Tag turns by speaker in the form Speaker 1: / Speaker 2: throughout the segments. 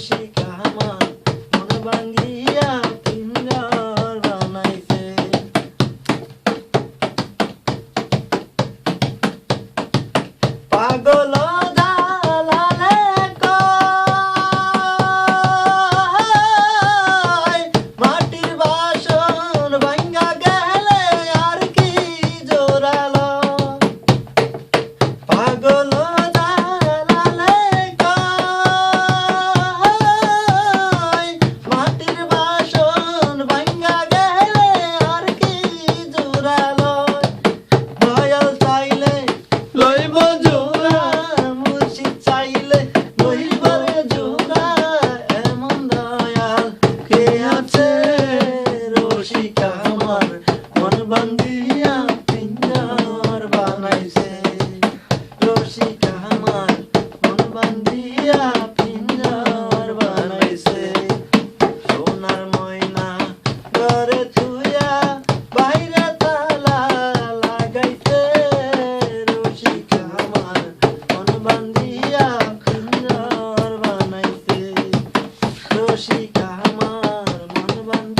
Speaker 1: রসি কামান মন ভাঙ্গিয়া পিঞ্জর পাগল She got my man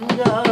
Speaker 1: ninga